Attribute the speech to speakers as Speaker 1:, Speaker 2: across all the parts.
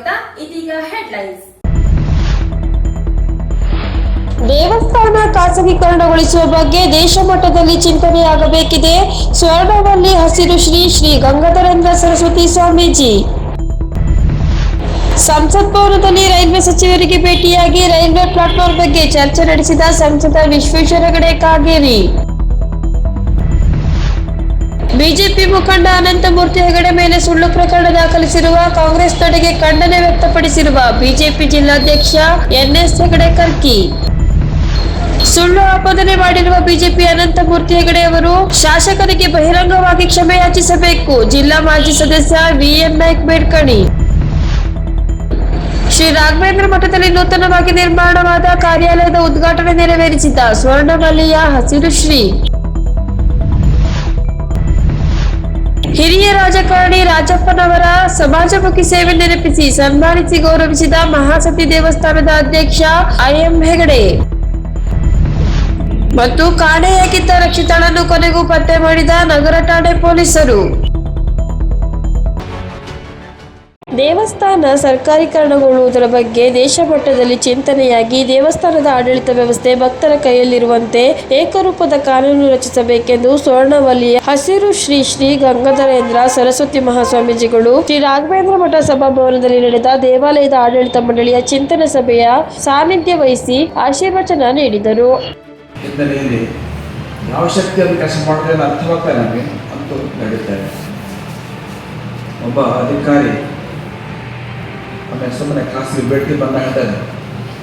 Speaker 1: ಸ್ವಾಗತ ಇದೀಗ ಹೆಡ್ಲೈನ್ಸ್
Speaker 2: ದೇವಸ್ಥಾನ ಖಾಸಗೀಕರಣಗೊಳಿಸುವ ಬಗ್ಗೆ ದೇಶ ಮಟ್ಟದಲ್ಲಿ ಚಿಂತನೆಯಾಗಬೇಕಿದೆ. ಸ್ವರ್ಣವಲ್ಲಿ ಹಸಿರು ಶ್ರೀ ಶ್ರೀ ಗಂಗಾಧರೇಂದ್ರ ಸರಸ್ವತಿ ಸ್ವಾಮೀಜಿ. ಸಂಸತ್ ಭವನದಲ್ಲಿ ರೈಲ್ವೆ ಸಚಿವರಿಗೆ ಭೇಟಿಯಾಗಿ ರೈಲ್ವೆ ಪ್ಲಾಟ್ಫಾರ್ಮ್ ಬಗ್ಗೆ ಚರ್ಚೆ ನಡೆಸಿದ ಸಂಸದ ವಿಶ್ವೇಶ್ವರ ಹೆಗಡೆ ಕಾಗೇರಿ. ಬಿಜೆಪಿ ಮುಖಂಡ ಅನಂತಮೂರ್ತಿ ಹೆಗಡೆ ಮೇಲೆ ಸುಳ್ಳು ಪ್ರಕರಣ ದಾಖಲಿಸಿರುವ ಕಾಂಗ್ರೆಸ್ ತಡೆಗೆ ಖಂಡನೆ ವ್ಯಕ್ತಪಡಿಸಿರುವ ಬಿಜೆಪಿ ಜಿಲ್ಲಾಧ್ಯಕ್ಷ ಎನ್ಎಸ್ ಹೆಗಡೆ ಕರ್ಕಿ. ಸುಳ್ಳು ಆಪಾದನೆ ಮಾಡಿರುವ ಬಿಜೆಪಿ ಅನಂತಮೂರ್ತಿ ಹೆಗಡೆ ಅವರು ಶಾಸಕರಿಗೆ ಬಹಿರಂಗವಾಗಿ ಕ್ಷಮೆ ಯಾಚಿಸಬೇಕು. ಜಿಲ್ಲಾ ಮಾಜಿ ಸದಸ್ಯ ವಿಎಂ ನಾಯ್ಕ್ ಬೇಡ್ಕಣಿ ಶ್ರೀ ರಾಘವೇಂದ್ರ ಮಠದಲ್ಲಿ ನೂತನವಾಗಿ ನಿರ್ಮಾಣವಾದ ಕಾರ್ಯಾಲಯದ ಉದ್ಘಾಟನೆ ನೆರವೇರಿಸಿದ ಸ್ವರ್ಣವಲ್ಲಿಯ ಹಸಿರು ಶ್ರೀ. ಹಿರಿಯ ರಾಜಕಾರಣಿ ರಾಜಪ್ಪನವರ ಸಮಾಜಮುಖಿ ಸೇವೆ ನೆನಪಿಸಿ ಸನ್ಮಾನಿಸಿ ಗೌರವಿಸಿದ ಮಹಾಸತಿ ದೇವಸ್ಥಾನದ ಅಧ್ಯಕ್ಷ ಐಎಂ ಹೆಗಡೆ. ಮತ್ತು ಕಾಣೆಯಾಗಿದ್ದ ರಕ್ಷಿತಳನ್ನು ಕೊನೆಗೂ ಪತ್ತೆ ಮಾಡಿದ ನಗರ ಠಾಣೆ ಪೊಲೀಸರು. ದೇವಸ್ಥಾನ ಸರ್ಕಾರೀಕರಣಗೊಳ್ಳುವುದರ ಬಗ್ಗೆ ದೇಶ ಮಟ್ಟದಲ್ಲಿ ಚಿಂತನೆಯಾಗಿ ದೇವಸ್ಥಾನದ ಆಡಳಿತ ವ್ಯವಸ್ಥೆ ಭಕ್ತರ ಕೈಯಲ್ಲಿರುವಂತೆ ಏಕರೂಪದ ಕಾನೂನು ರಚಿಸಬೇಕೆಂದು ಸ್ವರ್ಣವಲ್ಲಿಯ ಹಸಿರು ಶ್ರೀ ಶ್ರೀ ಗಂಗಾಧರೇಂದ್ರ ಸರಸ್ವತಿ ಮಹಾಸ್ವಾಮೀಜಿಗಳು ಶ್ರೀ ರಾಘವೇಂದ್ರ ಮಠ ಸಭಾಭವನದಲ್ಲಿ ನಡೆದ ದೇವಾಲಯದ ಆಡಳಿತ ಮಂಡಳಿಯ ಚಿಂತನ ಸಭೆಯ ಸಾನ್ನಿಧ್ಯ ವಹಿಸಿ ಆಶೀರ್ವಚನ ನೀಡಿದರು.
Speaker 3: ಯಾವ ಶಕ್ತಿಯನ್ನು ಕೆಲಸ ಮಾಡಿದ್ರೆ ನಮಗೆ. ಒಬ್ಬ ಅಧಿಕಾರಿ ಒಮ್ಮೆ ಸುಮ್ಮನೆ ಕಾಸಿಗೆ ಭೇಟಿ ಬಂದ ಇದೆ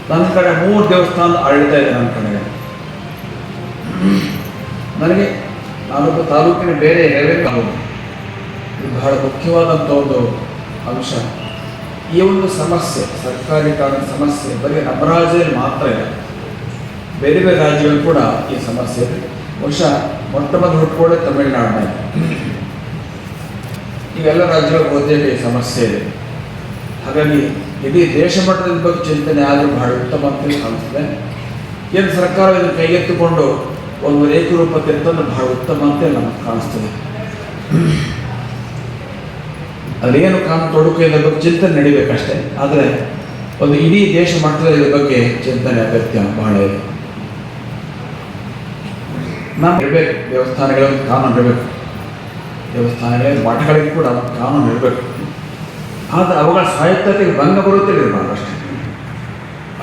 Speaker 3: ನನ್ನ ಕಡೆ ಮೂರು ದೇವಸ್ಥಾನ ಅಳಿತಾ ಇದೆ ನನ್ನ ಕಡೆಗೆ. ನನಗೆ ನಾನೊಬ್ಬ ತಾಲೂಕಿನ ಬೇರೆ ಹೇಳಬೇಕು ಇದು ಬಹಳ ಮುಖ್ಯವಾದಂಥ ಒಂದು ಅಂಶ. ಈ ಒಂದು ಸಮಸ್ಯೆ, ಸರ್ಕಾರಿ ಕಾರಣ ಸಮಸ್ಯೆ, ಬರೀ ನಮ್ಮ ರಾಜ್ಯದಲ್ಲಿ ಮಾತ್ರ ಇಲ್ಲ. ಬೇರೆ ಬೇರೆ ರಾಜ್ಯಗಳು ಕೂಡ ಈ ಸಮಸ್ಯೆ ಇದೆ. ಬಹುಶಃ ಮೊಟ್ಟ ಮೊದಲು ಹುಟ್ಟುಕೊಳ್ಳೆ ತಮಿಳುನಾಡಿನಲ್ಲಿ. ಇವೆಲ್ಲ ರಾಜ್ಯಗಳ ಬಹುತೇಕ ಈ ಸಮಸ್ಯೆ ಇದೆ. ಹಾಗಾಗಿ ಇಡೀ ದೇಶ ಮಟ್ಟದ ಬಗ್ಗೆ ಚಿಂತನೆ ಆದರೂ ಬಹಳ ಉತ್ತಮ ಅಂತ ಕಾಣಿಸ್ತದೆ ಕೇಂದ್ರ ಸರ್ಕಾರ ಇದನ್ನು ಕೈಗೆತ್ತಿಕೊಂಡು ಒಂದು ಏಕರೂಪ ತೆತ್ತನ್ನು ಬಹಳ ಉತ್ತಮ ಅಂತ ನಮಗೆ ಕಾಣಿಸ್ತದೆ. ಅದೇನು ಕಾಣ ತೊಡಕು ಇದರ ಬಗ್ಗೆ ಚಿಂತನೆ ನಡಿಬೇಕಷ್ಟೇ. ಆದರೆ ಒಂದು ಇಡೀ ದೇಶ ಮಟ್ಟದಲ್ಲಿ ಇದ್ರ ಬಗ್ಗೆ ಚಿಂತನೆ, ಅಗತ್ಯ ಬಹಳ ಇದೆ. ನಾವು ಇರಬೇಕು, ದೇವಸ್ಥಾನಗಳಲ್ಲಿ ಕಾನೂನು ಇರಬೇಕು. ದೇವಸ್ಥಾನಗಳಲ್ಲಿ ಮಠಗಳಿಗೆ ಕೂಡ ಕಾನೂನು ಇರಬೇಕು. ಆದರೆ ಅವುಗಳ ಸ್ವಾಯತ್ತತೆಗೆ ಭಂಗ ಬರುತ್ತಿಲ್ಲ ಇರಬಾರ್ದು ಅಷ್ಟೇ.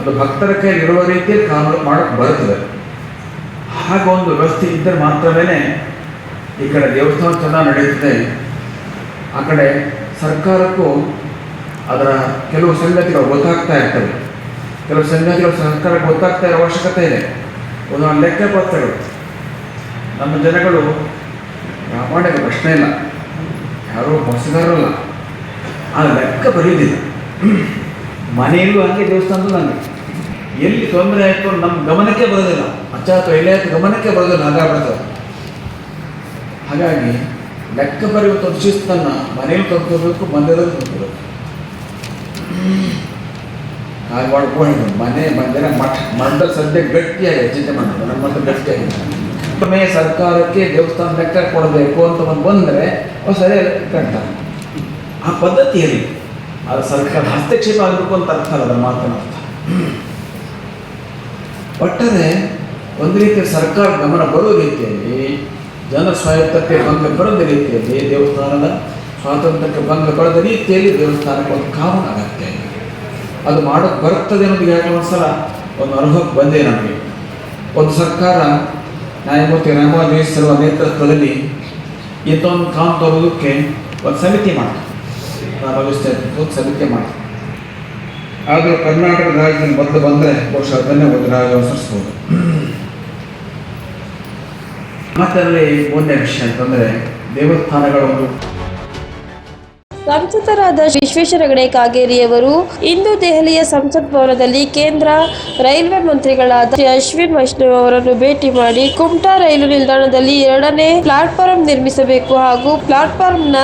Speaker 3: ಅದು ಭಕ್ತರ ಇರುವ ರೀತಿಯಲ್ಲಿ ಕಾನೂನು ಮಾಡೋಕ್ಕೆ ಬರುತ್ತದೆ. ಹಾಗೆ ಒಂದು ವ್ಯವಸ್ಥೆ ಇದ್ದರೆ ಮಾತ್ರವೇ ಈ ಕಡೆ ದೇವಸ್ಥಾನ ಚೆನ್ನಾಗಿ ನಡೆಯುತ್ತದೆ. ಆ ಕಡೆ ಸರ್ಕಾರಕ್ಕೂ ಅದರ ಕೆಲವು ಸಂಗತಿಗಳು ಗೊತ್ತಾಗ್ತಾ ಇರ್ತವೆ. ಕೆಲವು ಸಂಗತಿಗಳು ಸರ್ಕಾರಕ್ಕೆ ಗೊತ್ತಾಗ್ತಾ ಇರೋ ಅವಶ್ಯಕತೆ ಇದೆ. ಒಂದೊಂದು ಲೆಕ್ಕಪತ್ರಗಳು. ನಮ್ಮ ಜನಗಳು ಪ್ರಾಮಾಣಿಕ ಪ್ರಶ್ನೆ ಇಲ್ಲ. ಯಾರೂ ಮೋಸಗಾರಲ್ಲ ಆ ಲೆಕ್ಕ ಬರೆಯೋದಿಲ್ಲ ಮನೆಯಲ್ಲೂ ಹಂಗೆ ದೇವಸ್ಥಾನದಲ್ಲೂ ನನಗೆ ಎಲ್ಲಿ ತೊಂದರೆ ಆಯ್ತು ನಮ್ಮ ಗಮನಕ್ಕೆ ಬರೋದಿಲ್ಲ. ಅಚ್ಚ ಅಥವಾ ಆಯ್ತು ಗಮನಕ್ಕೆ ಬರೋದಿಲ್ಲ ಹಾಗಾಗ್ಬಿಡ್ತದೆ ಹಾಗಾಗಿ ಲೆಕ್ಕ ಬರೆಯುವಂಥ ಒಂದು ಶಿಸ್ತನ್ನು ಮನೆಯಲ್ಲಿ ತಂದ್ಕೋಬೇಕು ಮನೆಯಲ್ಲಿ ತಂದ್ಕೋಬೇಕು ಹಾಗೆ ಮಾಡ್ಕೊಂಡು ಮನೆ ಬಂದರೆ ಮಠ ಮಂಡ ಸದ್ಯ ಗಟ್ಟಿಯಾಗಿದೆ, ಚಿಂತೆ ಮಾಡೋದು ನಮ್ಮ ಮಂಡ ಗಟ್ಟಿಯಾಗಿದೆ. ಸರ್ಕಾರಕ್ಕೆ ದೇವಸ್ಥಾನ ಲೆಕ್ಕ ಕೊಡಬೇಕು ಅಂತ ಒಂದು ಬಂದರೆ ಅವು ಸರಿ ಕಂಟ ಆ ಪದ್ಧತಿಯಲ್ಲಿ ಅದು ಸರ್ಕಾರ ಹಸ್ತಕ್ಷೇಪ ಆಗಬೇಕು ಅಂತ ಅರ್ಥ ಅಲ್ಲ, ಅದರ ಮಾತಿನ ಅರ್ಥ. ಒಟ್ಟಾರೆ ಒಂದು ರೀತಿಯ ಸರ್ಕಾರ ಗಮನ ಬರೋ ರೀತಿಯಲ್ಲಿ, ಜನ ಸ್ವಾಯತ್ತಕ್ಕೆ ಭಂಗ ಬರದ ರೀತಿಯಲ್ಲಿ, ದೇವಸ್ಥಾನದ ಸ್ವಾತಂತ್ರ್ಯಕ್ಕೆ ಭಂಗ ಬರದ ರೀತಿಯಲ್ಲಿ ದೇವಸ್ಥಾನಕ್ಕೆ ಒಂದು ಕಾನೂನು ಅಗತ್ಯ ಅದು ಮಾಡೋಕ್ಕೆ ಬರ್ತದೆ ಅನ್ನೋದು ಈಗಾಗಲೇ ಒಂದ್ಸಲ ಒಂದು ಅನುಭವಕ್ಕೆ ಬಂದೇ ನಮಗೆ. ಒಂದು ಸರ್ಕಾರ ನ್ಯಾಯಮೂರ್ತಿ ರಾಮಾದೇಶ್ವರ ನೇತೃತ್ವದಲ್ಲಿ ಇಂಥ ಒಂದು ಕಾನೂನು ತರೋದಕ್ಕೆ ಒಂದು ಸಮಿತಿ ಮಾಡ್ತಾರೆ ರಾಮಾದೇಶ್ವರ ಇತ್ತು ಸಮಿತಿ ಮಾಡಿ. ಆದರೂ ಕರ್ನಾಟಕ ರಾಜ್ಯದಿಂದ ಮೊದಲು ಬಂದರೆ ಬಹುಶಃ ಅದನ್ನೇ ಒಂದು ರಾಜ್ಯ ಅನುಸರಿಸ್ಬೋದು. ಮತ್ತೆ ಅಲ್ಲಿ ಒಂದೇ ವಿಷಯ ಅಂತಂದರೆ ದೇವಸ್ಥಾನಗಳ ಒಂದು
Speaker 2: ಸಂಸದರಾದ ವಿಶ್ವೇಶ್ವರ ಹೆಗಡೆ ಕಾಗೇರಿಯವರು ಇಂದು ದೆಹಲಿಯ ಸಂಸತ್ ಭವನದಲ್ಲಿ ಕೇಂದ್ರ ರೈಲ್ವೆ ಮಂತ್ರಿಗಳಾದ ಅಶ್ವಿನ್ ವೈಷ್ಣವ್ ಅವರನ್ನು ಭೇಟಿ ಮಾಡಿ ಕುಮಟಾ ರೈಲು ನಿಲ್ದಾಣದಲ್ಲಿ ಎರಡನೇ ಪ್ಲಾಟ್ಫಾರ್ಮ್ ನಿರ್ಮಿಸಬೇಕು ಹಾಗೂ ಪ್ಲಾಟ್ಫಾರ್ಮ್ನ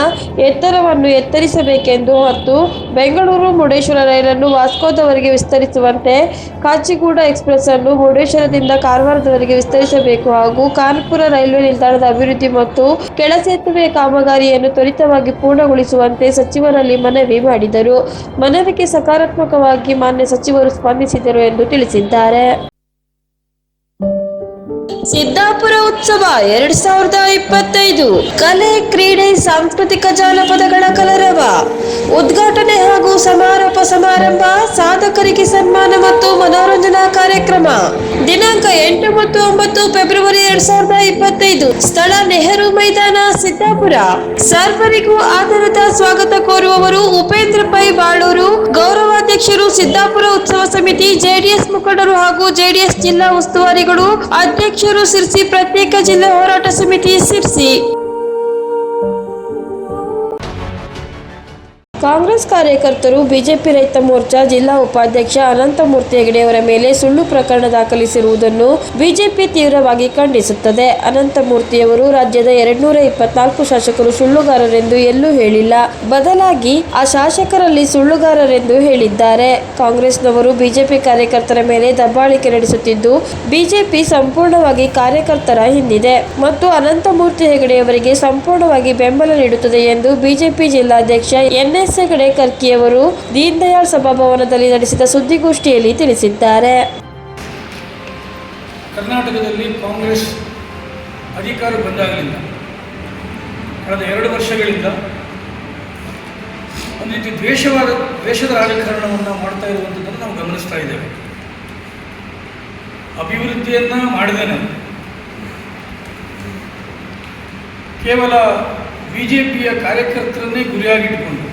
Speaker 2: ಎತ್ತರವನ್ನು ಎತ್ತರಿಸಬೇಕೆಂದು ಮತ್ತು ಬೆಂಗಳೂರು ಮುರುಡೇಶ್ವರ ರೈಲನ್ನು ವಾಸ್ಕೋದವರೆಗೆ ವಿಸ್ತರಿಸುವಂತೆ ಕಾಚಿಗೂಡ ಎಕ್ಸ್ಪ್ರೆಸ್ ಅನ್ನು ಮುರುಡೇಶ್ವರದಿಂದ ಕಾರವಾರದವರೆಗೆ ವಿಸ್ತರಿಸಬೇಕು ಹಾಗೂ ಕಾನ್ಪುರ ರೈಲ್ವೆ ನಿಲ್ದಾಣದ ಅಭಿವೃದ್ಧಿ ಮತ್ತು ಕೆಳ ಸೇತುವೆ ಕಾಮಗಾರಿಯನ್ನು ತ್ವರಿತವಾಗಿ ಪೂರ್ಣಗೊಳಿಸುವಂತೆ ಸಚಿವರಲ್ಲಿ ಮನವಿ ಮಾಡಿದರು. ಮನವಿಗೆ ಸಕಾರಾತ್ಮಕವಾಗಿ ಮಾನ್ಯ ಸಚಿವರು ಸ್ಪಂದಿಸಿದರು ಎಂದು ತಿಳಿಸಿದ್ದಾರೆ. ಸಿದ್ದಾಪುರ ಉತ್ಸವ ಎರಡ್ ಸಾವಿರದ ಇಪ್ಪತ್ತೈದು. ಕಲೆ, ಕ್ರೀಡೆ, ಸಾಂಸ್ಕೃತಿಕ ಜಾನಪದಗಳ ಕಲರವ. ಉದ್ಘಾಟನೆ ಹಾಗೂ ಸಮಾರೋಪ ಸಮಾರಂಭ, ಸಾಧಕರಿಗೆ ಸನ್ಮಾನ ಮತ್ತು ಮನೋರಂಜನಾ ಕಾರ್ಯಕ್ರಮ. ದಿನಾಂಕ ಎಂಟು ಮತ್ತು ಒಂಬತ್ತು ಫೆಬ್ರವರಿ ಎರಡ್ ಸಾವಿರದ ಇಪ್ಪತ್ತೈದು. ಸ್ಥಳ ನೆಹರು ಮೈದಾನ, ಸಿದ್ದಾಪುರ. ಸರ್ವರಿಗೂ ಆಧಾರದ ಸ್ವಾಗತ ಕೋರುವವರು ಉಪೇಂದ್ರ ಪೈ ಬಾಳೂರು. ಗೌರವಾಧ್ಯಕ್ಷರು ಸಿದ್ದಾಪುರ ಸಮಿತಿ ಜೆಡಿಎಸ್ ಮುಖಂಡರು ಹಾಗೂ ಜೆಡಿಎಸ್ ಜಿಲ್ಲಾ ಉಸ್ತುವಾರಿಗಳು ಅಧ್ಯಕ್ಷರು ಸಿರ್ಸಿ ಪ್ರತ್ಯೇಕ ಜಿಲ್ಲಾ ಹೋರಾಟ ಸಮಿತಿ ಸಿರ್ಸಿ. ಕಾಂಗ್ರೆಸ್ ಕಾರ್ಯಕರ್ತರು ಬಿಜೆಪಿ ರೈತ ಮೋರ್ಚಾ ಜಿಲ್ಲಾ ಉಪಾಧ್ಯಕ್ಷ ಅನಂತಮೂರ್ತಿ ಹೆಗಡೆಯವರ ಮೇಲೆ ಸುಳ್ಳು ಪ್ರಕರಣ ದಾಖಲಿಸಿರುವುದನ್ನು ಬಿಜೆಪಿ ತೀವ್ರವಾಗಿ ಖಂಡಿಸುತ್ತದೆ. ಅನಂತಮೂರ್ತಿಯವರು ರಾಜ್ಯದ ಎರಡ್ನೂರ ಇಪ್ಪತ್ನಾಲ್ಕು ಶಾಸಕರು ಸುಳ್ಳುಗಾರರೆಂದು ಎಲ್ಲೂ ಹೇಳಿಲ್ಲ. ಬದಲಾಗಿ ಆ ಶಾಸಕರಲ್ಲಿ ಸುಳ್ಳುಗಾರರೆಂದು ಹೇಳಿದ್ದಾರೆ. ಕಾಂಗ್ರೆಸ್ನವರು ಬಿಜೆಪಿ ಕಾರ್ಯಕರ್ತರ ಮೇಲೆ ದಬ್ಬಾಳಿಕೆ ನಡೆಸುತ್ತಿದ್ದು, ಬಿಜೆಪಿ ಸಂಪೂರ್ಣವಾಗಿ ಕಾರ್ಯಕರ್ತರ ಹಿಂದಿದೆ ಮತ್ತು ಅನಂತಮೂರ್ತಿ ಹೆಗಡೆಯವರಿಗೆ ಸಂಪೂರ್ಣವಾಗಿ ಬೆಂಬಲ ನೀಡುತ್ತದೆ ಎಂದು ಬಿಜೆಪಿ ಜಿಲ್ಲಾಧ್ಯಕ್ಷ ಎನ್ಎಸ್ ಹೆಗಡೆ ಕರ್ಕಿಯವರು ದೀನ್ ದಯಾಳ್ ಸಭಾಭವನದಲ್ಲಿ ನಡೆಸಿದ ಸುದ್ದಿಗೋಷ್ಠಿಯಲ್ಲಿ ತಿಳಿಸಿದ್ದಾರೆ.
Speaker 4: ಕರ್ನಾಟಕದಲ್ಲಿ ಕಾಂಗ್ರೆಸ್ ಅಧಿಕಾರ ಬಂದಾಗಲಿಂದ, ಕಳೆದ ಎರಡು ವರ್ಷಗಳಿಂದ ಒಂದು ರೀತಿ ದ್ವೇಷವಾದ, ದ್ವೇಷದ ರಾಜಕಾರಣವನ್ನು ಮಾಡ್ತಾ ಇರುವಂಥದ್ದನ್ನು ನಾವು ಗಮನಿಸ್ತಾ ಇದ್ದೇವೆ. ಅಭಿವೃದ್ಧಿಯನ್ನು ಮಾಡಿದೇನೆ ಕೇವಲ ಬಿ ಜೆ ಪಿಯ ಕಾರ್ಯಕರ್ತರನ್ನೇ ಗುರಿಯಾಗಿಟ್ಟುಕೊಂಡು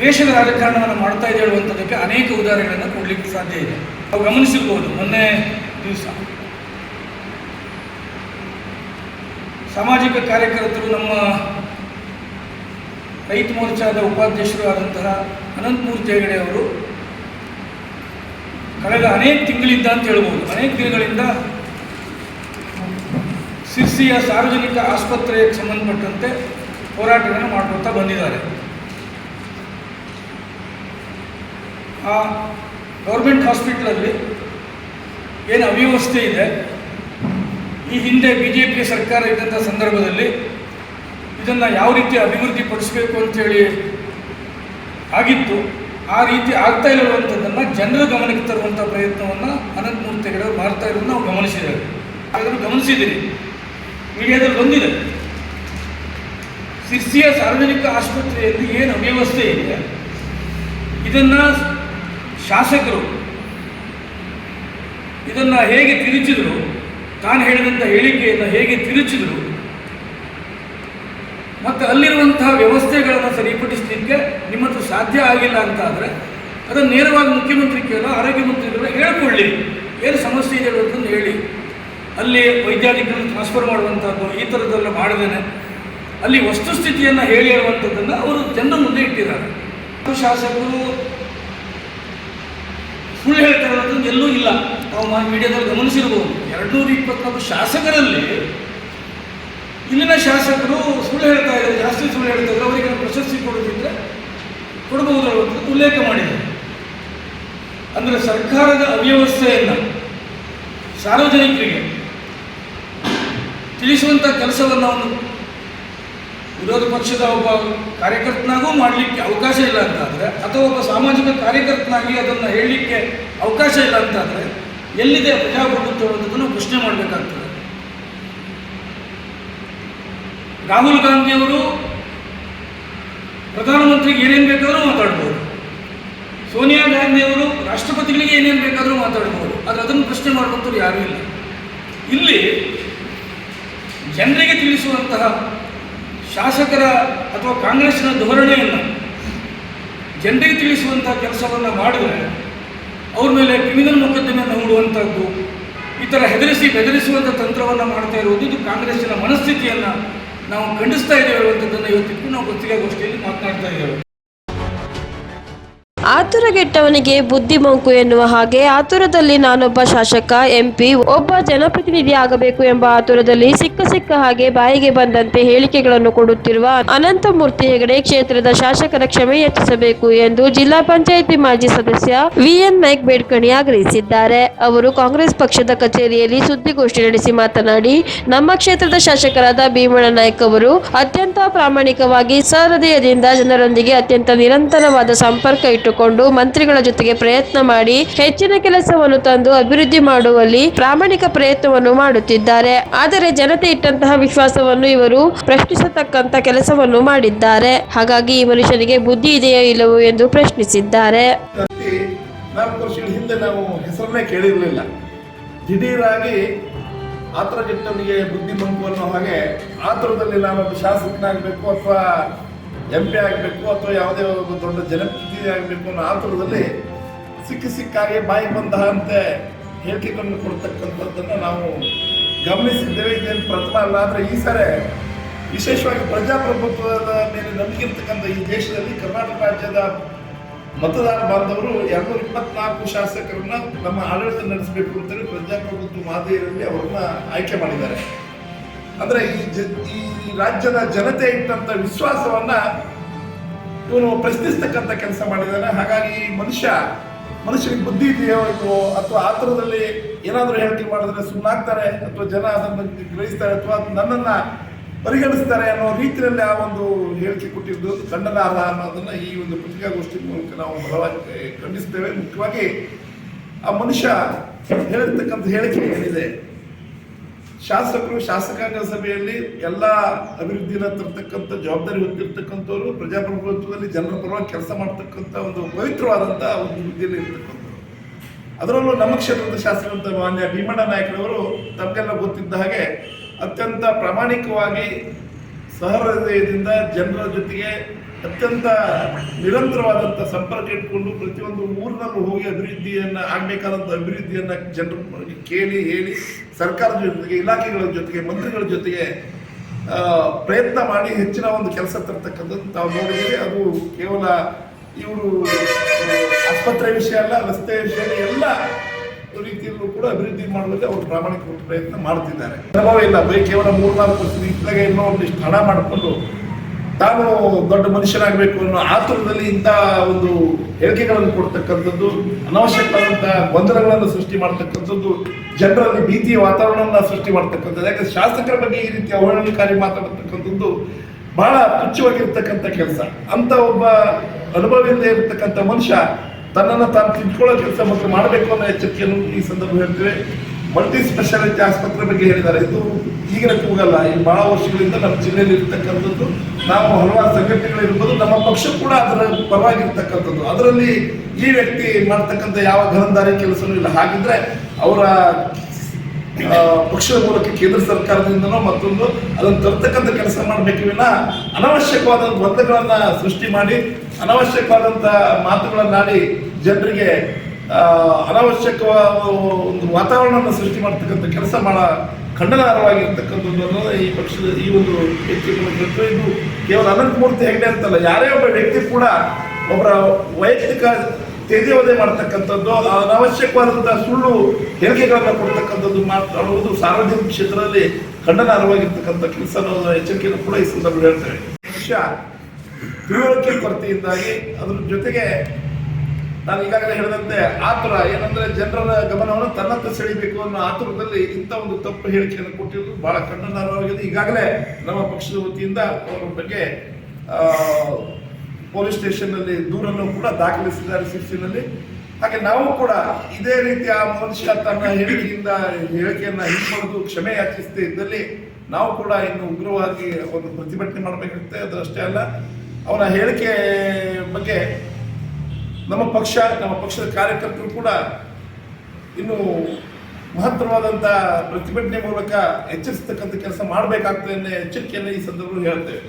Speaker 4: ದ್ವೇಷದ ರಾಜಕಾರಣವನ್ನು ಮಾಡ್ತಾ ಇದೆ ಹೇಳುವಂಥದ್ದಕ್ಕೆ ಅನೇಕ ಉದಾಹರಣೆಗಳನ್ನು ಕೊಡಲಿಕ್ಕೆ ಸಾಧ್ಯ ಇದೆ. ನಾವು ಗಮನಿಸಿರ್ಬೋದು ಮೊನ್ನೆ ದಿವಸ ಸಾಮಾಜಿಕ ಕಾರ್ಯಕರ್ತರು ನಮ್ಮ ರೈತ ಮೋರ್ಚಾದ ಉಪಾಧ್ಯಕ್ಷರು ಆದಂತಹ ಅನಂತಮೂರ್ತಿ ಹೆಗಡೆ ಅವರು ಕಳೆದ ಅನೇಕ ತಿಂಗಳಿಂದ ಅಂತ ಹೇಳ್ಬೋದು, ಅನೇಕ ದಿನಗಳಿಂದ ಸಿರ್ಸಿಯ ಸಾರ್ವಜನಿಕ ಆಸ್ಪತ್ರೆಗೆ ಸಂಬಂಧಪಟ್ಟಂತೆ ಹೋರಾಟಗಳನ್ನು ಮಾಡ್ಕೊಳ್ತಾ ಬಂದಿದ್ದಾರೆ. ಆ ಗೌರ್ಮೆಂಟ್ ಹಾಸ್ಪಿಟ್ಲಲ್ಲಿ ಏನು ಅವ್ಯವಸ್ಥೆ ಇದೆ, ಈ ಹಿಂದೆ ಬಿ ಜೆ ಪಿ ಸರ್ಕಾರ ಇದ್ದಂಥ ಸಂದರ್ಭದಲ್ಲಿ ಇದನ್ನು ಯಾವ ರೀತಿ ಅಭಿವೃದ್ಧಿ ಪಡಿಸಬೇಕು ಅಂತೇಳಿ ಆಗಿತ್ತು. ಆ ರೀತಿ ಆಗ್ತಾ ಇರುವಂಥದ್ದನ್ನು ಜನರ ಗಮನಕ್ಕೆ ತರುವಂಥ ಪ್ರಯತ್ನವನ್ನು ಅನಂತಮೂರ್ತಿ ಹೆಗಡೆ ಅವರು ಮಾಡ್ತಾ ಇರೋದು ನಾವು ಗಮನಿಸಿದ್ದೇವೆ ಅದನ್ನು ಗಮನಿಸಿದ್ದೀರಿ. ಮೀಡಿಯಾದಲ್ಲಿ ಬಂದಿದೆ. ಸಿರ್ಸಿಯ ಸಾರ್ವಜನಿಕ ಆಸ್ಪತ್ರೆಯಲ್ಲಿ ಏನು ಅವ್ಯವಸ್ಥೆ ಇದೆ, ಇದನ್ನು ಶಾಸಕರು ಇದನ್ನು ಹೇಗೆ ತಿರುಚಿದರು, ತಾನು ಹೇಳಿದಂಥ ಹೇಳಿಕೆಯನ್ನು ಹೇಗೆ ತಿರುಚಿದರು, ಮತ್ತು ಅಲ್ಲಿರುವಂತಹ ವ್ಯವಸ್ಥೆಗಳನ್ನು ಸರಿಪಡಿಸಲಿಕ್ಕೆ ನಿಮ್ಮದು ಸಾಧ್ಯ ಆಗಿಲ್ಲ ಅಂತ ಆದರೆ ಅದನ್ನು ನೇರವಾಗಿ ಮುಖ್ಯಮಂತ್ರಿ ಕೇಳೋ, ಆರೋಗ್ಯ ಮಂತ್ರಿಗಳ ಹೇಳ್ಕೊಳ್ಳಿ. ಏನು ಸಮಸ್ಯೆ ಇದೆ ಅನ್ನೋದನ್ನು ಹೇಳಿ. ಅಲ್ಲಿ ವೈದ್ಯಾಧಿಕರನ್ನು ಟ್ರಾನ್ಸ್ಫರ್ ಮಾಡುವಂಥದ್ದು ಈ ಥರದ್ದೆಲ್ಲ ಮಾಡಿದ್ದೇನೆ. ಅಲ್ಲಿ ವಸ್ತುಸ್ಥಿತಿಯನ್ನು ಹೇಳಿ ಅವರು ಜನರ ಮುಂದೆ ಇಟ್ಟಿದ್ದಾರೆ. ಶಾಸಕರು ಸುಳ್ಳು ಹೇಳ್ತಾ ಅನ್ನೋದು ಎಲ್ಲೂ ಇಲ್ಲ. ನಾವು ಮೀಡಿಯಾದಲ್ಲಿ ಗಮನಿಸಿರ್ಬೋದು. ಎರಡುನೂರ ಇಪ್ಪತ್ನಾಲ್ಕು ಶಾಸಕರಲ್ಲಿ ಇಲ್ಲಿನ ಶಾಸಕರು ಸುಳ್ಳು ಹೇಳ್ತಾ ಇದ್ದಾರೆ, ಜಾಸ್ತಿ ಸುಳ್ಳು ಹೇಳ್ತಾ ಇದ್ದಾರೆ, ಅವರಿಗೆ ಪ್ರಶಸ್ತಿ ಕೊಡೋದಿದ್ರೆ ಕೊಡಬಹುದು ಅಂತ ಉಲ್ಲೇಖ ಮಾಡಿದ್ದಾರೆ. ಅಂದರೆ ಸರ್ಕಾರದ ಅವ್ಯವಸ್ಥೆಯನ್ನು ಸಾರ್ವಜನಿಕರಿಗೆ ತಿಳಿಸುವಂಥ ಕೆಲಸವನ್ನು ಅವನು ವಿರೋಧ ಪಕ್ಷದ ಒಬ್ಬ ಕಾರ್ಯಕರ್ತನಾಗೂ ಮಾಡಲಿಕ್ಕೆ ಅವಕಾಶ ಇಲ್ಲ ಅಂತಾದರೆ, ಅಥವಾ ಒಬ್ಬ ಸಾಮಾಜಿಕ ಕಾರ್ಯಕರ್ತನಾಗಿ ಅದನ್ನು ಹೇಳಲಿಕ್ಕೆ ಅವಕಾಶ ಇಲ್ಲ ಅಂತಾದರೆ, ಎಲ್ಲಿದೆ ಪ್ರಜಾಪ್ರಭುತ್ವ ಅನ್ನೋದನ್ನು ನಾವು ಪ್ರಶ್ನೆ ಮಾಡಬೇಕಾಗ್ತದೆ. ರಾಹುಲ್ ಗಾಂಧಿಯವರು ಪ್ರಧಾನಮಂತ್ರಿಗೆ ಏನೇನು ಬೇಕಾದರೂ ಮಾತಾಡ್ಬೋದು. ಸೋನಿಯಾ ಗಾಂಧಿಯವರು ರಾಷ್ಟ್ರಪತಿಗಳಿಗೆ ಏನೇನು ಬೇಕಾದರೂ ಮಾತಾಡ್ಬೋದು. ಆದರೆ ಅದನ್ನು ಪ್ರಶ್ನೆ ಮಾಡುವಂಥವ್ರು ಯಾರೂ ಇಲ್ಲ. ಇಲ್ಲಿ ಜನರಿಗೆ ತಿಳಿಸುವಂತಹ ಶಾಸಕರ ಅಥವಾ ಕಾಂಗ್ರೆಸ್ನ ಧೋರಣೆಯನ್ನು ಜನರಿಗೆ ತಿಳಿಸುವಂಥ ಕೆಲಸವನ್ನು ಮಾಡಿದರೆ ಅವ್ರ ಮೇಲೆ ಕ್ರಿಮಿನಲ್ ಮೊಕದ್ದಮೆಯನ್ನು ಹೂಡುವಂಥದ್ದು ಈ ಥರ ಹೆದರಿಸಿ ಬೆದರಿಸುವಂಥ ತಂತ್ರವನ್ನು ಮಾಡ್ತಾ ಇರುವುದು ಇದು ಕಾಂಗ್ರೆಸ್ಸಿನ ಮನಸ್ಥಿತಿಯನ್ನು ನಾವು ಖಂಡಿಸ್ತಾ ಇದ್ದೇವೆ ಅನ್ನುವಂಥದ್ದನ್ನು ಇವತ್ತಿಗೂ ನಾವು ಪತ್ರಿಕಾಗೋಷ್ಠಿಯಲ್ಲಿ ಮಾತನಾಡ್ತಾ ಇದ್ದೇವೆ.
Speaker 2: ಆತುರಗೆಟ್ಟವನಿಗೆ ಬುದ್ಧಿ ಮಂಕು ಎನ್ನುವ ಹಾಗೆ ಆತುರದಲ್ಲಿ ನಾನೊಬ್ಬ ಶಾಸಕ, ಎಂಪಿ, ಒಬ್ಬ ಜನಪ್ರತಿನಿಧಿ ಆಗಬೇಕು ಎಂಬ ಆತುರದಲ್ಲಿ ಸಿಕ್ಕ ಸಿಕ್ಕ ಹಾಗೆ ಬಾಯಿಗೆ ಬಂದಂತೆ ಹೇಳಿಕೆಗಳನ್ನು ಕೊಡುತ್ತಿರುವ ಅನಂತಮೂರ್ತಿ ಹೆಗಡೆ ಕ್ಷೇತ್ರದ ಶಾಸಕರ ಕ್ಷಮೆ ಹೆಚ್ಚಿಸಬೇಕು ಎಂದು ಜಿಲ್ಲಾ ಪಂಚಾಯಿತಿ ಮಾಜಿ ಸದಸ್ಯ ವಿಎನ್ ನಾಯ್ಕ್ ಬೇಡ್ಕಣಿ ಆಗ್ರಹಿಸಿದ್ದಾರೆ. ಅವರು ಕಾಂಗ್ರೆಸ್ ಪಕ್ಷದ ಕಚೇರಿಯಲ್ಲಿ ಸುದ್ದಿಗೋಷ್ಠಿ ನಡೆಸಿ ಮಾತನಾಡಿ, ನಮ್ಮ ಕ್ಷೇತ್ರದ ಶಾಸಕರಾದ ಭೀಮಣ್ಣ ನಾಯ್ಕ್ ಅವರು ಅತ್ಯಂತ ಪ್ರಾಮಾಣಿಕವಾಗಿ ಸಹೃದಯದಿಂದ ಜನರೊಂದಿಗೆ ಅತ್ಯಂತ ನಿರಂತರವಾದ ಸಂಪರ್ಕ ಇಟ್ಟುಕೊಂಡು ಮಂತ್ರಿಗಳ ಜೊತೆಗೆ ಪ್ರಯತ್ನ ಮಾಡಿ ಹೆಚ್ಚಿನ ಕೆಲಸವನ್ನು ತಂದು ಅಭಿವೃದ್ಧಿ ಮಾಡುವಲ್ಲಿ ಪ್ರಾಮಾಣಿಕ ಪ್ರಯತ್ನವನ್ನು ಮಾಡುತ್ತಿದ್ದಾರೆ. ಆದರೆ ಜನತೆ ಇಟ್ಟಂತಹ ವಿಶ್ವಾಸವನ್ನು ಇವರು ಪ್ರಶ್ನಿಸತಕ್ಕಂತ ಕೆಲಸವನ್ನು ಮಾಡಿದ್ದಾರೆ. ಹಾಗಾಗಿ ಈ ಮನುಷ್ಯನಿಗೆ ಬುದ್ಧಿ ಇದೆಯೋ ಇಲ್ಲವೋ ಎಂದು ಪ್ರಶ್ನಿಸಿದ್ದಾರೆ.
Speaker 5: ಹಿಂದೆ ನಾವು ಹೆಸರನ್ನೇ ಕೇಳಿರಲಿಲ್ಲ. ದಿಢೀರಾಗಿ ಆತರಗೆಟ್ಟವನಿಗೆ ಬುದ್ಧಿಮಂಕು ಅನ್ನೋ ಹಾಗೆ ಆತುರದಲ್ಲಿ ನಾನೊಬ್ಬ ಶಾಸಕನಾಗಬೇಕು ಅಥವಾ ಎಂ ಪಿ ಆಗಬೇಕು ಅಥವಾ ಯಾವುದೇ ಒಂದು ದೊಡ್ಡ ಜನಪ್ರತಿನಿಧಿ ಆಗಬೇಕು ಅನ್ನೋ ಆತುರದಲ್ಲಿ ಸಿಕ್ಕ ಸಿಕ್ಕಾಗೆ ಬಾಯಿ ಬಂದಂತೆ ಹೇಳಿಕೆಗಳನ್ನು ಕೊಡ್ತಕ್ಕಂಥದ್ದನ್ನು ನಾವು ಗಮನಿಸಿದ್ದೇವೆ. ಇದೇನು ಪ್ರಥಮ ಅಲ್ಲ, ಆದರೆ ಈ ಸರಿ ವಿಶೇಷವಾಗಿ ಪ್ರಜಾಪ್ರಭುತ್ವದ ಮೇಲೆ ನಂಬಿಕೆ ಇರ್ತಕ್ಕಂಥ ಈ ದೇಶದಲ್ಲಿ ಕರ್ನಾಟಕ ರಾಜ್ಯದ ಮತದಾರ ಬಾಂಧವರು ಎರಡ್ನೂರ ಇಪ್ಪತ್ನಾಲ್ಕು ಶಾಸಕರನ್ನ ನಮ್ಮ ಆಡಳಿತ ನಡೆಸಬೇಕು ಅಂತೇಳಿ ಪ್ರಜಾಪ್ರಭುತ್ವ ಮಾದರಿಯಲ್ಲಿ ಅವರನ್ನ ಆಯ್ಕೆ ಮಾಡಿದ್ದಾರೆ. ಅಂದರೆ ಈ ಈ ರಾಜ್ಯದ ಜನತೆ ಇಟ್ಟಂಥ ವಿಶ್ವಾಸವನ್ನ ಇವನು ಪ್ರಶ್ನಿಸ್ತಕ್ಕಂಥ ಕೆಲಸ ಮಾಡಿದ್ದಾನೆ ಹಾಗಾಗಿ ಮನುಷ್ಯ, ಮನುಷ್ಯನಿಗೆ ಬುದ್ಧಿ ಇದೆಯೋ ಅಥವಾ ಥರದಲ್ಲಿ ಏನಾದರೂ ಹೇಳಿಕೆ ಮಾಡಿದ್ರೆ ಸುಮ್ಮನಾಗ್ತಾರೆ ಅಥವಾ ಜನ ಅದನ್ನು ಗ್ರಹಿಸ್ತಾರೆ, ಅಥವಾ ನನ್ನನ್ನು ಪರಿಗಣಿಸ್ತಾರೆ ಅನ್ನೋ ರೀತಿಯಲ್ಲಿ ಆ ಒಂದು ಹೇಳಿಕೆ ಕೊಟ್ಟಿದ್ದು ಖಂಡನಾರ್ಹ ಅನ್ನೋದನ್ನು ಈ ಒಂದು ಪತ್ರಿಕಾಗೋಷ್ಠಿ ಮೂಲಕ ನಾವು ಬಲವಾಗಿ ಖಂಡಿಸ್ತೇವೆ. ಮುಖ್ಯವಾಗಿ ಆ ಮನುಷ್ಯ ಹೇಳಿರ್ತಕ್ಕಂಥ ಹೇಳಿಕೆ ಏನಿದೆ ಶಾಸಕರು ಶಾಸಕಾಂಗ ಸಭೆಯಲ್ಲಿ ಎಲ್ಲ ಅಭಿವೃದ್ಧಿನ ತರ್ತಕ್ಕಂಥ ಜವಾಬ್ದಾರಿ ಹೊತ್ತಿರ್ತಕ್ಕಂಥವ್ರು ಪ್ರಜಾಪ್ರಭುತ್ವದಲ್ಲಿ ಜನರ ಪರವಾಗಿ ಕೆಲಸ ಮಾಡ್ತಕ್ಕಂಥ ಒಂದು ಪವಿತ್ರವಾದಂಥ ಒಂದು ಹುದ್ದೆಯಲ್ಲಿ ಇರ್ತಕ್ಕಂಥವ್ರು. ಅದರಲ್ಲೂ ನಮ್ಮ ಕ್ಷೇತ್ರದ ಶಾಸಕರಂತ ಮಾನ್ಯ ಭೀಮಣ್ಣ ನಾಯಕರವರು ತಮಗೆಲ್ಲ ಗೊತ್ತಿದ್ದ ಹಾಗೆ ಅತ್ಯಂತ ಪ್ರಾಮಾಣಿಕವಾಗಿ ಸಹೃದಯದಿಂದ ಜನರ ಜೊತೆಗೆ ಅತ್ಯಂತ ನಿರಂತರವಾದಂಥ ಸಂಪರ್ಕ ಇಟ್ಕೊಂಡು ಪ್ರತಿಯೊಂದು ಊರಿನಲ್ಲೂ ಹೋಗಿ ಅಭಿವೃದ್ಧಿಯನ್ನು ಆಗಬೇಕಾದಂಥ ಅಭಿವೃದ್ಧಿಯನ್ನು ಜನರು ಕೇಳಿ, ಹೇಳಿ ಸರ್ಕಾರದ ಜೊತೆಗೆ, ಇಲಾಖೆಗಳ ಜೊತೆಗೆ, ಮಂತ್ರಿಗಳ ಜೊತೆಗೆ ಪ್ರಯತ್ನ ಮಾಡಿ ಹೆಚ್ಚಿನ ಒಂದು ಕೆಲಸ ತರ್ತಕ್ಕಂಥದ್ದು ತಾವು ನೋಡಿದರೆ ಅದು ಕೇವಲ ಇವರು, ಆಸ್ಪತ್ರೆ ವಿಷಯ ಅಲ್ಲ, ರಸ್ತೆ ವಿಷಯ ಎಲ್ಲ ರೀತಿಯಲ್ಲೂ ಕೂಡ ಅಭಿವೃದ್ಧಿ ಮಾಡುವಲ್ಲಿ ಅವರು ಪ್ರಾಮಾಣಿಕ ಪ್ರಯತ್ನ ಮಾಡ್ತಿದ್ದಾರೆ. ಅನುಭವ ಇಲ್ಲ, ಬರೀ ಕೇವಲ ಮೂರ್ನಾಲ್ಕು ವರ್ಷದ ಇದ್ದಾಗ ಇನ್ನೂ ಒಂದಿಷ್ಟು ಹಣ ಮಾಡಿಕೊಂಡು ತಾನು ದೊಡ್ಡ ಮನುಷ್ಯನಾಗಬೇಕು ಅನ್ನೋ ಆತುರದಲ್ಲಿ ಇಂಥ ಒಂದು ಹೇಳಿಕೆಗಳನ್ನು ಕೊಡ್ತಕ್ಕಂಥದ್ದು, ಅನವಶ್ಯಕವಾದಂಥ ಗೊಂದಲಗಳನ್ನು ಸೃಷ್ಟಿ ಮಾಡ್ತಕ್ಕಂಥದ್ದು, ಜನರಲ್ಲಿ ಭೀತಿಯ ವಾತಾವರಣವನ್ನು ಸೃಷ್ಟಿ ಮಾಡ್ತಕ್ಕಂಥದ್ದು, ಯಾಕಂದ್ರೆ ಶಾಸಕರ ಬಗ್ಗೆ ಈ ರೀತಿ ಅವಹೇಳನಕಾರಿ ಮಾತಾಡತಕ್ಕಂಥದ್ದು ಬಹಳ ತುಚ್ಛವಾಗಿರ್ತಕ್ಕಂಥ ಕೆಲಸ. ಅಂತ ಒಬ್ಬ ಅನುಭವದಿಂದ ಇರತಕ್ಕಂಥ ಮನುಷ್ಯ ತನ್ನನ್ನು ತಾನು ತಿಳ್ಕೊಳ್ಳೋ ಕೆಲಸ ಮತ್ತು ಮಾಡಬೇಕು ಅನ್ನೋ ಎಚ್ಚರಿಕೆಯನ್ನು ಈ ಸಂದರ್ಭ ಹೇಳ್ತೇವೆ. ಮಲ್ಟಿ ಸ್ಪೆಷಾಲಿಟಿ ಆಸ್ಪತ್ರೆ ಬಗ್ಗೆ ಹೇಳಿದ್ದಾರೆ. ಇದು ಈಗಿನ ಕೂಗಲ್ಲ. ಈ ಬಹಳ ವರ್ಷಗಳಿಂದ ನಮ್ಮ ಜಿಲ್ಲೆಯಲ್ಲಿ ಇರ್ತಕ್ಕಂಥದ್ದು, ನಾವು ಹಲವಾರು ಸಂಘಟನೆಗಳು ಇರ್ಬೋದು ನಮ್ಮ ಪಕ್ಷ ಕೂಡ ಅದರ ಪರವಾಗಿರ್ತಕ್ಕಂಥದ್ದು. ಅದರಲ್ಲಿ ಈ ವ್ಯಕ್ತಿ ಮಾಡ್ತಕ್ಕಂಥ ಯಾವ ಘನದಾರಿ ಕೆಲಸನೂ ಇಲ್ಲ. ಹಾಗಿದ್ರೆ ಅವರ ಪಕ್ಷದ ಮೂಲಕ ಕೇಂದ್ರ ಸರ್ಕಾರದಿಂದನೋ ಮತ್ತೊಂದು ಅದನ್ನು ತರ್ತಕ್ಕಂಥ ಕೆಲಸ ಮಾಡಬೇಕು ವಿನ ಅನವಶ್ಯಕವಾದ ದ್ವಂದ್ವಗಳನ್ನ ಸೃಷ್ಟಿ ಮಾಡಿ ಅನವಶ್ಯಕವಾದಂಥ ಮಾತುಗಳನ್ನಾಡಿ ಜನರಿಗೆ ಆ, ಅನವಶ್ಯಕವಾದ ಒಂದು ವಾತಾವರಣವನ್ನು ಸೃಷ್ಟಿ ಮಾಡ್ತಕ್ಕಂಥ ಕೆಲಸ ಮಾಡ ಖಂಡನಾರ್ಹವಾಗಿರ್ತಕ್ಕಂಥದ್ದು ಅನ್ನೋದು ಈ ಪಕ್ಷದ ಈ ಒಂದು ವ್ಯಕ್ತಿಗಳು ಇದು ಕೇವಲ ಅನಂತಮೂರ್ತಿ ಹೆಗ್ಡೆ ಅಂತಲ್ಲ ಯಾರೇ ಒಬ್ಬ ವ್ಯಕ್ತಿ ಕೂಡ ಒಬ್ಬರ ವೈಯಕ್ತಿಕ ತೆಗೆಯೋದೇ ಮಾಡ್ತಕ್ಕಂಥದ್ದು ಅನಾವಶ್ಯಕವಾದಂಥ ಸುಳ್ಳು ಹೇಳಿಕೆಗಳನ್ನು ಕೊಡ್ತಕ್ಕಂಥದ್ದು ಮಾತಾಡುವುದು ಸಾರ್ವಜನಿಕ ಕ್ಷೇತ್ರದಲ್ಲಿ ಖಂಡನಾರ್ಹವಾಗಿರ್ತಕ್ಕಂಥ ಕೆಲಸ ಎಚ್ಚರಿಕೆಯನ್ನು ಕೂಡ ಈ ಸಂದರ್ಭ ಹೇಳ್ತೇವೆ. ಪಕ್ಷ ತಿಳುವಳಿಕೆ ಕೊರತೆಯಿಂದಾಗಿ ಅದ್ರ ಜೊತೆಗೆ ನಾನು ಈಗಾಗಲೇ ಹೇಳಿದಂತೆ ಆತುರ, ಏನಂದ್ರೆ ಜನರ ಗಮನವನ್ನು ತನ್ನತ್ತ ಸೆಳಿಬೇಕು ಅನ್ನೋ ಆತುರದಲ್ಲಿ ಇಂಥ ಒಂದು ತಪ್ಪು ಹೇಳಿಕೆಯನ್ನು ಕೊಟ್ಟಿರುವುದು ಬಹಳ ಖಂಡನಾರ್ಹವಾಗಿದೆ ಈಗಾಗಲೇ ನಮ್ಮ ಪಕ್ಷದ ವತಿಯಿಂದ ಅವರ ಬಗ್ಗೆ ಪೊಲೀಸ್ ಸ್ಟೇಷನ್ನಲ್ಲಿ ದೂರನ್ನು ಕೂಡ ದಾಖಲಿಸಿದ್ದಾರೆ ಸಿಸಿನಲ್ಲಿ ಹಾಗೆ ನಾವು ಕೂಡ ಇದೇ ರೀತಿ ಆ ಮನುಷ್ಯ ತನ್ನ ಹೇಳಿಕೆಯಿಂದ, ಹೇಳಿಕೆಯನ್ನ ಹಿಂಪಡೆದು ಕ್ಷಮೆ ಯಾಚಿಸದೇ ಇದ್ದಲ್ಲಿ ನಾವು ಕೂಡ ಇನ್ನು ಉಗ್ರವಾಗಿ ಒಂದು ಪ್ರತಿಭಟನೆ ಮಾಡಬೇಕಾಗುತ್ತೆ. ಅಷ್ಟೇ ಅಲ್ಲ ಅವನ ಹೇಳಿಕೆ ಬಗ್ಗೆ ನಮ್ಮ ಪಕ್ಷ, ನಮ್ಮ ಪಕ್ಷದ ಕಾರ್ಯಕರ್ತರು ಕೂಡ ಇನ್ನು ಮಹತ್ತರವಾದಂಥ ಪ್ರತಿಭಟನೆ ಮೂಲಕ ಎಚ್ಚರಿಸತಕ್ಕಂಥ ಕೆಲಸ ಮಾಡಬೇಕಾಗ್ತದೆ ಎಚ್ಚರಿಕೆಯನ್ನು ಈ ಸಂದರ್ಭದಲ್ಲಿ ಹೇಳ್ತೇವೆ.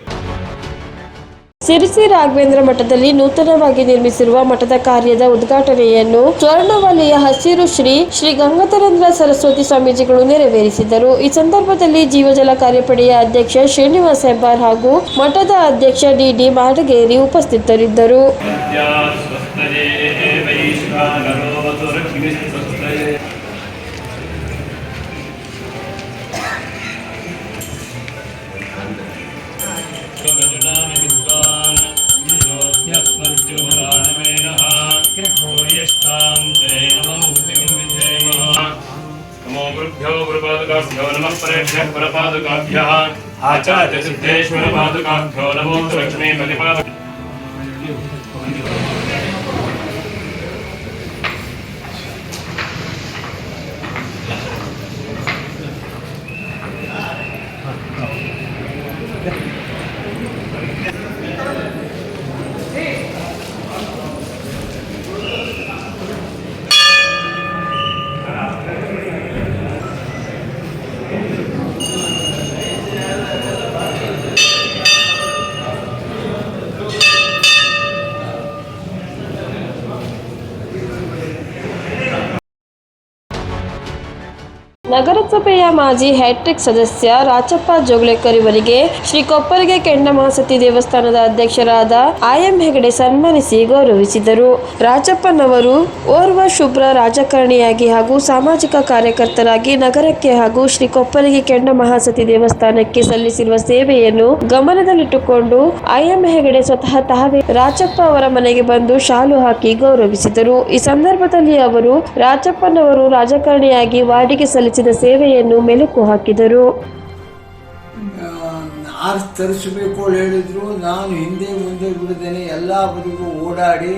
Speaker 2: ಸಿರಿಸಿ ರಾಘವೇಂದ್ರ ಮಠದಲ್ಲಿ ನೂತನವಾಗಿ ನಿರ್ಮಿಸಿರುವ ಮಠದ ಕಾರ್ಯದ ಉದ್ಘಾಟನೆಯನ್ನು ಸ್ವರ್ಣವಲಯ ಹಸಿರು ಶ್ರೀ ಶ್ರೀ ಗಂಗಾಧರೇಂದ್ರ ಸರಸ್ವತಿ ಸ್ವಾಮೀಜಿಗಳು ನೆರವೇರಿಸಿದರು. ಈ ಸಂದರ್ಭದಲ್ಲಿ ಜೀವಜಲ ಕಾರ್ಯಪಡೆಯ ಅಧ್ಯಕ್ಷ ಶ್ರೀನಿವಾಸ ಹೆಬ್ಬಾರ್ ಹಾಗೂ ಮಠದ ಅಧ್ಯಕ್ಷ ಡಿಡಿ ಮಾಡಗೇರಿ ಉಪಸ್ಥಿತರಿದ್ದರು.
Speaker 6: आचार्य सिद्धेश्वर पादुकाभ्यो नमो लक्ष्मीपतिपादक
Speaker 2: ಲೋಕಸಭೆಯ ಮಾಜಿ ಹ್ಯಾಟ್ರಿಕ್ ಸದಸ್ಯ ರಾಚಪ್ಪ ಜೋಗ್ಲೇಕರ್ ಇವರಿಗೆ ಶ್ರೀ ಕೊಪ್ಪಲಿಗೆ ಕೆಂಡಮಹಾಸತಿ ದೇವಸ್ಥಾನದ ಅಧ್ಯಕ್ಷರಾದ ಆಯಂ ಹೆಗಡೆ ಸನ್ಮಾನಿಸಿ ಗೌರವಿಸಿದರು. ರಾಚಪ್ಪನವರು ಓರ್ವ ಶುಭ್ರ ರಾಜಕಾರಣಿಯಾಗಿ ಹಾಗೂ ಸಾಮಾಜಿಕ ಕಾರ್ಯಕರ್ತರಾಗಿ ನಗರಕ್ಕೆ ಹಾಗೂ ಶ್ರೀ ಕೊಪ್ಪಲಿಗೆ ಕೆಂಡಮಹಾಸತಿ ದೇವಸ್ಥಾನಕ್ಕೆ ಸಲ್ಲಿಸಿರುವ ಸೇವೆಯನ್ನು ಗಮನದಲ್ಲಿಟ್ಟುಕೊಂಡು ಆಯಂ ಹೆಗಡೆ ಸ್ವತಃ ತಾವೇ ರಾಚಪ್ಪ ಅವರ ಮನೆಗೆ ಬಂದು ಶಾಲು ಹಾಕಿ ಗೌರವಿಸಿದರು. ಈ ಸಂದರ್ಭದಲ್ಲಿ ಅವರು ರಾಜಪ್ಪನವರು ರಾಜಕಾರಣಿಯಾಗಿ ವಾರ್ಡಿಗೆ ಸಲ್ಲಿಸಿದ ಸೇವೆ ಸೇವೆಯನ್ನು ಮೆಲುಕು ಹಾಕಿದರು.
Speaker 7: ಆರು ತರಿಸಬೇಕು ಅಂತ ಹೇಳಿದ್ರು. ನಾನು ಹಿಂದೆ ಮುಂದೆ ಬಿಡದೇನೆ ಎಲ್ಲ ಬದಿಗೂ ಓಡಾಡಿ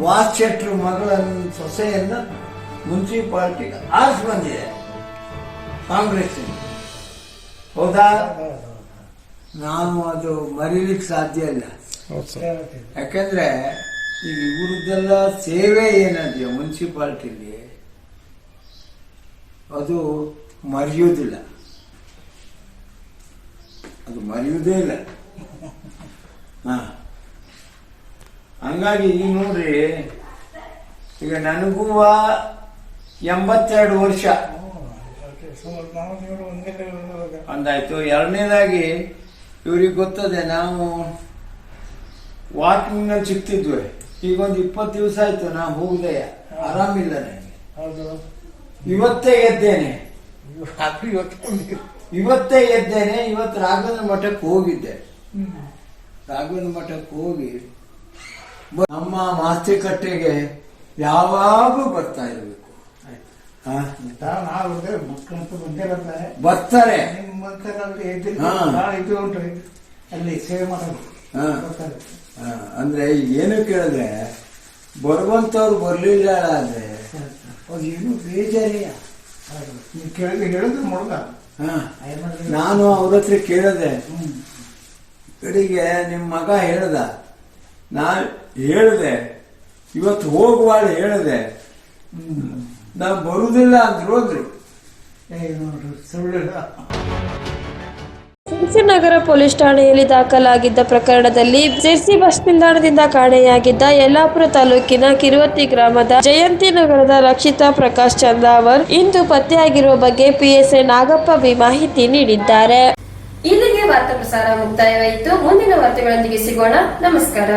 Speaker 7: ವಾಸ್ ಶೆಟ್ರು ಮಗಳ ಸೊಸೆಯನ್ನ ಮುನ್ಸಿಪಾಲ್ಟಿಗೆ ಆರಿಸಿ ಬಂದಿದೆ. ಕಾಂಗ್ರೆಸ್ ಹೌದಾ? ನಾನು ಅದು ಮರೀಲಿಕ್ಕೆ ಸಾಧ್ಯ ಇಲ್ಲ. ಯಾಕಂದ್ರೆ ಈಗ ಇವ್ರದ್ದೆಲ್ಲ ಸೇವೆ ಏನಿದೆಯೋ ಮುನ್ಸಿಪಾಲ್ಟಿಲಿ ಅದು ಮರೆಯುವುದಿಲ್ಲ. ಅದು ಮರೆಯುವುದೇ ಇಲ್ಲ. ಹಾ. ಹಂಗಾಗಿ ಈಗ ನೋಡ್ರಿ, ಈಗ ನನಗೂ ಎಂಬತ್ತೆರಡು ವರ್ಷ. ಒಂದಾಯ್ತು ಎರಡನೇದಾಗಿ ಇವ್ರಿಗೆ ಗೊತ್ತದೆ, ನಾವು ವಾಕಿಂಗ್ನಲ್ಲಿ ಸಿಗ್ತಿದ್ವಿ. ಈಗ ಒಂದು ಇಪ್ಪತ್ತು ದಿವಸ ಆಯ್ತು ನಾವು ಹೋಗದೆ. ಆರಾಮಿಲ್ಲ ನನಗೆ. ಇವತ್ತೇ ಎದ್ದೇನೆ. ಇವತ್ತೇ ಎದ್ದೇನೆ ಇವತ್ತು ರಾಘವೇಂದ್ರ ಮಠಕ್ಕೆ ಹೋಗಿದ್ದೆ. ರಾಘವೇಂದ್ರ ಮಠಕ್ಕೆ ಹೋಗಿ ನಮ್ಮ ಮಾಸ್ತಿಕಟ್ಟೆಗೆ ಯಾವಾಗೂ ಬರ್ತಾ ಇರಬೇಕು. ಹಾ? ಬರ್ತಾರೆ.
Speaker 8: ಅಲ್ಲಿ ಸೇವೆ ಮಾಡೋದು.
Speaker 7: ಹಾ. ಹಾ, ಅಂದ್ರೆ ಏನು ಕೇಳಿದ್ರೆ ಬರುವಂತವ್ರು ಬರ್ಲಿಲ್ಲ ಅಂದ್ರೆ ಅದು ಏನು ಬೇಜಾರಿಯ.
Speaker 8: ನೀವು ಕೇಳಿದ್ರೆ ಹೇಳಿದ್ರೆ ಮುಳುಗ
Speaker 7: ಹಾ. ನಾನು ಅವ್ರ ಹತ್ರ ಕೇಳಿದೆ. ಕಡೆಗೆ ನಿಮ್ಮ ಮಗ ಹೇಳ್ದ. ನಾ ಹೇಳಿದೆ. ಇವತ್ತು ಹೋಗುವಾಳ ಹೇಳಿದೆ. ನಾ ಬರುದಿಲ್ಲ ಅಂದ್ರು ಹೋದ್ರು
Speaker 8: ನೋಡ್ರಿ ಸುಳ್ಳು
Speaker 2: ಸಿರ್ಸಿ ನಗರ ಪೊಲೀಸ್ ಠಾಣೆಯಲ್ಲಿ ದಾಖಲಾಗಿದ್ದ ಪ್ರಕರಣದಲ್ಲಿ ಸಿರ್ಸಿ ಬಸ್ ನಿಲ್ದಾಣದಿಂದ ಕಾಣೆಯಾಗಿದ್ದ ಯಲ್ಲಾಪುರ ತಾಲೂಕಿನ ಕಿರುವತ್ತಿ ಗ್ರಾಮದ ಜಯಂತಿ ನಗರದ ರಕ್ಷಿತಾ ಪ್ರಕಾಶ್ ಚಂದಾವರ್ ಇಂದು ಪತ್ತೆಯಾಗಿರುವ ಬಗ್ಗೆ ಪಿಎಸ್ಐ ನಾಗಪ್ಪ ಬಿ ಮಾಹಿತಿ ನೀಡಿದ್ದಾರೆ.
Speaker 1: ಇಲ್ಲಿಗೆ ವಾರ್ತಾ ಪ್ರಸಾರ ಮುಕ್ತಾಯವಾಯಿತು. ಮುಂದಿನ ವಾರ್ತೆಗಳೊಂದಿಗೆ ಸಿಗೋಣ. ನಮಸ್ಕಾರ.